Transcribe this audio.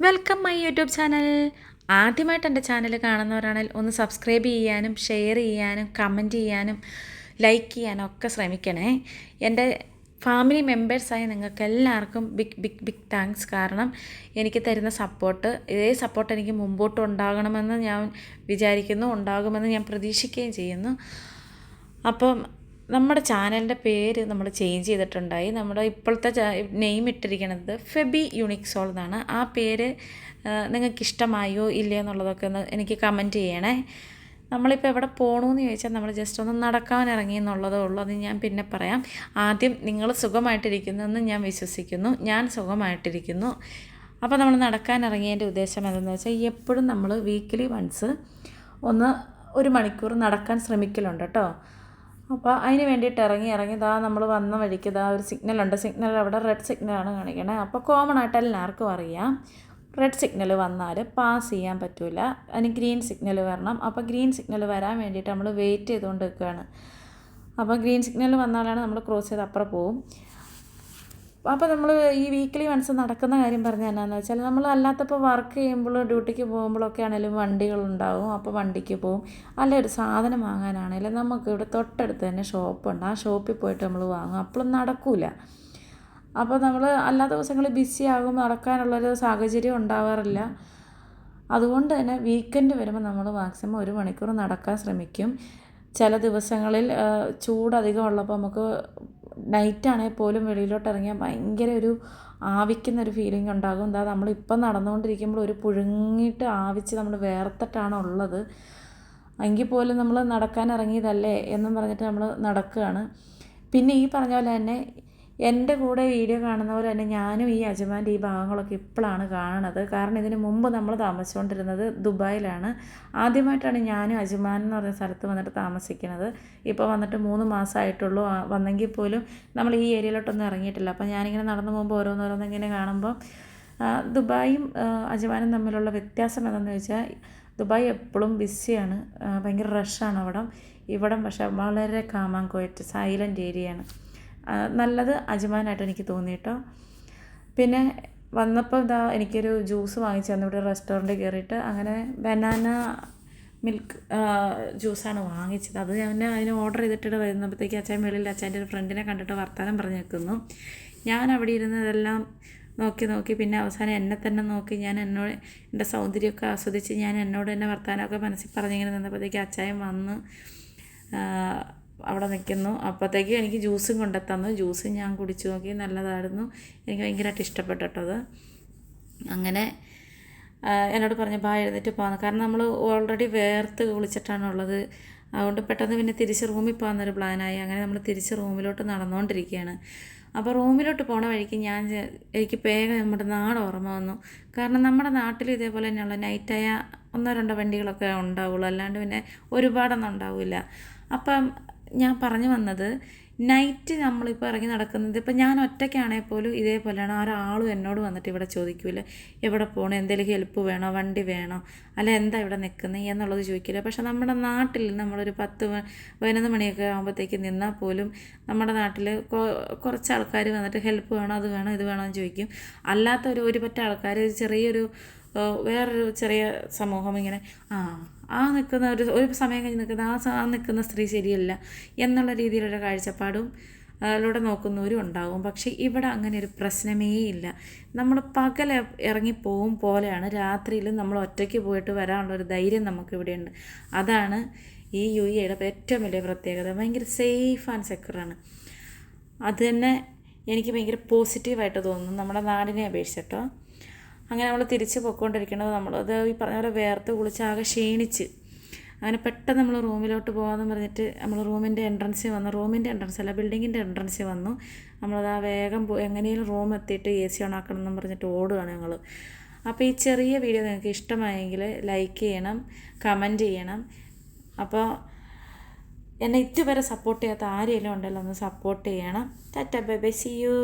Welcome my YouTube channel ആദ്യമായിട്ട് എന്റെ channel കാണുന്നവരാണെങ്കിൽ ഒന്ന് സബ്സ്ക്രൈബ് ചെയ്യാനും ഷെയർ ചെയ്യാനും കമന്റ് ചെയ്യാനും ലൈക്ക് ചെയ്യാനും ഒക്കെ ശ്രമിക്കണേ. എന്റെ ഫാമിലി മെമ്പേഴ്സായ നിങ്ങൾക്ക് എല്ലാവർക്കും ബിഗ് ബിഗ് ബിഗ് താങ്ക്സ് കാരണം എനിക്ക് തരുന്ന സപ്പോർട്ട് ഇതേ സപ്പോർട്ട് എനിക്ക് മുമ്പോട്ട് ഉണ്ടാകണമെന്ന് ഞാൻ വിചാരിക്കുന്നു ഉണ്ടാകുമെന്ന് ഞാൻ പ്രതീക്ഷിക്കുകയും ചെയ്യുന്നു. അപ്പം നമ്മുടെ ചാനലിന്റെ പേര് നമ്മൾ ചേഞ്ച് ചെയ്തിട്ടുണ്ടായി. നമ്മുടെ ഇപ്പോഴത്തെ നെയിം ഇട്ടിരിക്കുന്നത് ഫെബി യുണിക്സോൾ എന്നാണ്. ആ പേര് നിങ്ങൾക്ക് ഇഷ്ടമായോ ഇല്ലയോ എന്നുള്ളതൊക്കെ ഒന്ന് എനിക്ക് കമന്റ് ചെയ്യണേ. നമ്മളിപ്പോൾ എവിടെ പോകണമെന്ന് ചോദിച്ചാൽ നമ്മൾ ജസ്റ്റ് ഒന്ന് നടക്കാൻ ഇറങ്ങി എന്നുള്ളതേ ഉള്ളൂ. അത് ഞാൻ പിന്നെ പറയാം. ആദ്യം നിങ്ങൾ സുഖമായിട്ടിരിക്കുന്നെന്ന് ഞാൻ വിശ്വസിക്കുന്നു. ഞാൻ സുഖമായിട്ടിരിക്കുന്നു. അപ്പോൾ നമ്മൾ നടക്കാൻ ഇറങ്ങിയതിന്റെ ഉദ്ദേശം എന്തെന്ന് വെച്ചാൽ എപ്പോഴും നമ്മൾ വീക്കിലി വൺസ് ഒന്ന് ഒരു മണിക്കൂർ നടക്കാൻ ശ്രമിക്കലുണ്ട് കേട്ടോ. അപ്പോൾ അതിന് വേണ്ടിയിട്ട് ഇറങ്ങി ഇറങ്ങി ഇതാ നമ്മൾ വന്ന വഴിക്ക് ഇതാ ഒരു സിഗ്നലുണ്ട് സിഗ്നൽ അവിടെ റെഡ് സിഗ്നലാണ് കാണിക്കണേ. അപ്പോൾ കോമൺ ആയിട്ട് എല്ലാവർക്കും അറിയാം. റെഡ് സിഗ്നൽ വന്നാൽ പാസ് ചെയ്യാൻ പറ്റില്ല അതിന് ഗ്രീൻ സിഗ്നൽ വരണം. അപ്പോൾ ഗ്രീൻ സിഗ്നൽ വരാൻ വേണ്ടിയിട്ട് നമ്മൾ വെയിറ്റ് ചെയ്തുകൊണ്ട് നിൽക്കുകയാണ് അപ്പോൾ ഗ്രീൻ സിഗ്നൽ വന്നാലാണ് നമ്മൾ ക്രോസ് ചെയ്ത് അപ്പുറം പോവും. അപ്പോൾ നമ്മൾ ഈ വീക്കിലി വൺസ് നടക്കുന്ന കാര്യം പറഞ്ഞാൽ എന്നാന്ന് വെച്ചാൽ നമ്മൾ അല്ലാത്തപ്പോൾ വർക്ക് ചെയ്യുമ്പോൾ ഡ്യൂട്ടിക്ക് പോകുമ്പോഴൊക്കെ ആണെങ്കിലും വണ്ടികളുണ്ടാവും. അപ്പോൾ വണ്ടിക്ക് പോകും അല്ല ഒരു സാധനം വാങ്ങാനാണെങ്കിലും നമുക്ക് ഇവിടെ തൊട്ടടുത്ത് തന്നെ ഷോപ്പുണ്ട് ആ ഷോപ്പിൽ പോയിട്ട് നമ്മൾ വാങ്ങും. അപ്പോഴും നടക്കില്ല അപ്പോൾ നമ്മൾ അല്ലാത്ത ദിവസങ്ങളിൽ ബിസി ആകും. നടക്കാനുള്ളൊരു സാഹചര്യം ഉണ്ടാവാറില്ല. അതുകൊണ്ട് തന്നെ വീക്കെൻഡ് വരുമ്പോൾ നമ്മൾ മാക്സിമം ഒരു മണിക്കൂർ നടക്കാൻ ശ്രമിക്കും. ചില ദിവസങ്ങളിൽ ചൂട് ഉള്ളപ്പോൾ നമുക്ക് നൈറ്റാണെങ്കിൽ പോലും വെളിയിലോട്ട് ഇറങ്ങിയാൽ ഭയങ്കര ഒരു ആവിക്കുന്ന ഒരു ഫീലിംഗ് ഉണ്ടാകും. എന്താ നമ്മളിപ്പം നടന്നുകൊണ്ടിരിക്കുമ്പോൾ ഒരു പുഴുങ്ങിയിട്ട് ആവിച്ച് നമ്മൾ വേർത്തിട്ടാണ് ഉള്ളത്. എങ്കിൽ പോലും നമ്മൾ നടക്കാൻ ഇറങ്ങിയതല്ലേ എന്നും പറഞ്ഞിട്ട് നമ്മൾ നടക്കുകയാണ്. പിന്നെ ഈ പറഞ്ഞ പോലെ തന്നെ എന്റെ കൂടെ വീഡിയോ കാണുന്ന പോലെ തന്നെ ഞാനും ഈ അജ്മാന്റെ ഈ ഭാഗങ്ങളൊക്കെ ഇപ്പോഴാണ് കാണുന്നത് കാരണം ഇതിന് മുമ്പ് നമ്മൾ താമസിച്ചുകൊണ്ടിരുന്നത് ദുബായിലാണ്. ആദ്യമായിട്ടാണ് ഞാനും അജ്മാൻ എന്ന് പറഞ്ഞ സ്ഥലത്ത് വന്നിട്ട് താമസിക്കുന്നത്. ഇപ്പോൾ വന്നിട്ട് മൂന്ന് മാസമായിട്ടുള്ളൂ. വന്നെങ്കിൽ പോലും നമ്മൾ ഈ ഏരിയയിലോട്ടൊന്നും ഇറങ്ങിയിട്ടില്ല. അപ്പോൾ ഞാനിങ്ങനെ നടന്നു പോകുമ്പോൾ ഓരോന്നോരോന്നിങ്ങനെ കാണുമ്പോൾ ദുബായും അജ്മാനും തമ്മിലുള്ള വ്യത്യാസം എന്താണെന്ന് വെച്ചാൽ ദുബായ് എപ്പോഴും ബിസിയാണ്. ഭയങ്കര റഷാണ് അവിടെ. ഇവിടം പക്ഷേ വളരെ കാമാൻ സൈലന്റ് ഏരിയയാണ് നല്ലത് അജ്മാനായിട്ട് എനിക്ക് തോന്നി കേട്ടോ. പിന്നെ വന്നപ്പോൾ ഇതാ എനിക്കൊരു ജ്യൂസ് വാങ്ങിച്ചു തന്നു. ഇവിടെ റെസ്റ്റോറന്റിൽ കയറിയിട്ട് അങ്ങനെ ബനാന മിൽക്ക് ജ്യൂസാണ് വാങ്ങിച്ചത്. അത് ഞാൻ അതിന് ഓർഡർ ചെയ്തിട്ട് വരുന്നപ്പോഴത്തേക്ക് അച്ഛൻ വെളിയിൽ അച്ഛന്റെ ഒരു ഫ്രണ്ടിനെ കണ്ടിട്ട് വർത്തമാനം പറഞ്ഞു നിൽക്കുന്നു ഞാൻ അവിടെ ഇരുന്നതെല്ലാം നോക്കി നോക്കി പിന്നെ അവസാനം എന്നെ തന്നെ നോക്കി ഞാൻ എന്നോട് എന്റെ സൗന്ദര്യമൊക്കെ ആസ്വദിച്ച് ഞാൻ എന്നോട് തന്നെ വർത്തമാനമൊക്കെ മനസ്സിൽ പറഞ്ഞിങ്ങനെ നിന്നപ്പോഴത്തേക്ക് അച്ചായൻ വന്ന് അവിടെ നിൽക്കുന്നു. അപ്പോഴത്തേക്കും എനിക്ക് ജ്യൂസും കൊണ്ടെത്തന്നു ജ്യൂസ് ഞാൻ കുടിച്ചു നോക്കി. നല്ലതായിരുന്നു. എനിക്ക് ഭയങ്കരമായിട്ട് ഇഷ്ടപ്പെട്ടിട്ടത് അങ്ങനെ എന്നോട് പറഞ്ഞു ബാ എഴുന്നേറ്റ് പോകാന്ന്. കാരണം നമ്മൾ ഓൾറെഡി വേർത്ത് കുളിച്ചിട്ടാണുള്ളത് അതുകൊണ്ട് പെട്ടെന്ന് പിന്നെ തിരിച്ച് റൂമിൽ പോകാമെന്നൊരു പ്ലാനായി. അങ്ങനെ നമ്മൾ തിരിച്ച് റൂമിലോട്ട് നടന്നുകൊണ്ടിരിക്കുകയാണ്. അപ്പോൾ റൂമിലോട്ട് പോണ വഴിക്ക് ഞാൻ എനിക്ക് വേഗം നമ്മുടെ നാട് ഓർമ്മ വന്നു. കാരണം നമ്മുടെ നാട്ടിൽ ഇതേപോലെ തന്നെയുള്ള നൈറ്റായ ഒന്നോ രണ്ടോ വണ്ടികളൊക്കെ ഉണ്ടാവുള്ളൂ. അല്ലാണ്ട് പിന്നെ ഒരുപാടൊന്നും ഉണ്ടാവില്ല. അപ്പം ഞാൻ പറഞ്ഞു വന്നത് നൈറ്റ് നമ്മളിപ്പോൾ ഇറങ്ങി നടക്കുന്നത് ഇപ്പം ഞാൻ ഒറ്റയ്ക്കാണെങ്കിൽ പോലും ഇതേപോലെയാണ്. ഒരാളും എന്നോട് വന്നിട്ട് ഇവിടെ ചോദിക്കില്ല എവിടെ പോകണം എന്തെങ്കിലും ഹെൽപ്പ് വേണോ? വണ്ടി വേണോ? അല്ല എന്താ ഇവിടെ നിൽക്കുന്നത് എന്നുള്ളത് ചോദിക്കില്ല പക്ഷേ നമ്മുടെ നാട്ടിൽ നമ്മളൊരു പത്ത് പതിനൊന്ന് മണിയൊക്കെ ആകുമ്പോഴത്തേക്ക് നിന്നാൽ പോലും നമ്മുടെ നാട്ടിൽ കുറച്ച് ആൾക്കാർ വന്നിട്ട് ഹെൽപ്പ് വേണോ? അത് വേണോ? ഇത് വേണോ? എന്ന് ചോദിക്കും. അല്ലാത്ത ഒരു ഒരു പറ്റ ആൾക്കാർ ചെറിയൊരു വേറൊരു ചെറിയ സമൂഹം ഇങ്ങനെ ആ ആ നിൽക്കുന്ന ഒരു ഒരു സമയം കഴിഞ്ഞ് നിൽക്കുന്ന ആ ആ നിൽക്കുന്ന സ്ത്രീ ശരിയല്ല എന്നുള്ള രീതിയിലുള്ള കാഴ്ചപ്പാടും അതിലൂടെ നോക്കുന്നവരും ഉണ്ടാകും പക്ഷേ ഇവിടെ അങ്ങനെ ഒരു പ്രശ്നമേ ഇല്ല. നമ്മൾ പകൽ ഇറങ്ങിപ്പോവും പോലെയാണ് രാത്രിയിൽ നമ്മൾ ഒറ്റയ്ക്ക് പോയിട്ട് വരാനുള്ളൊരു ധൈര്യം നമുക്കിവിടെയുണ്ട് അതാണ് ഈ യു എയുടെ ഏറ്റവും വലിയ പ്രത്യേകത. ഭയങ്കര സേഫ് ആൻഡ് സെക്യൂറാണ് അത് തന്നെ എനിക്ക് ഭയങ്കര പോസിറ്റീവായിട്ട് തോന്നുന്നു. നമ്മുടെ നാടിനെ അപേക്ഷിച്ചിട്ടോ അങ്ങനെ നമ്മൾ തിരിച്ച് പൊയ്ക്കൊണ്ടിരിക്കുന്നത് അത് ഈ പറഞ്ഞ പോലെ വേർത്ത് കുളിച്ച് ആകെ ക്ഷീണിച്ച്. അങ്ങനെ പെട്ടെന്ന് നമ്മൾ റൂമിലോട്ട് പോകാമെന്ന് പറഞ്ഞിട്ട് നമ്മൾ റൂമിന്റെ എൻട്രൻസിൽ വന്നു. റൂമിന്റെ എൻട്രൻസ് അല്ല ബിൽഡിങ്ങിന്റെ എൻട്രൻസിൽ വന്നു. നമ്മളത് ആ വേഗം എങ്ങനെയും റൂം എത്തിയിട്ട് എ സി ഓണാക്കണം എന്ന് പറഞ്ഞിട്ട് ഓടുകയാണ് ഞങ്ങൾ. അപ്പോൾ ഈ ചെറിയ വീഡിയോ നിങ്ങൾക്ക് ഇഷ്ടമായെങ്കിൽ ലൈക്ക് ചെയ്യണം കമന്റ് ചെയ്യണം. അപ്പോൾ എന്നെ ഇതുവരെ സപ്പോർട്ട് ചെയ്യാത്ത ആരെങ്കിലും ഉണ്ടല്ലോ ഒന്ന് സപ്പോർട്ട് ചെയ്യണം. Tata bye bye see you.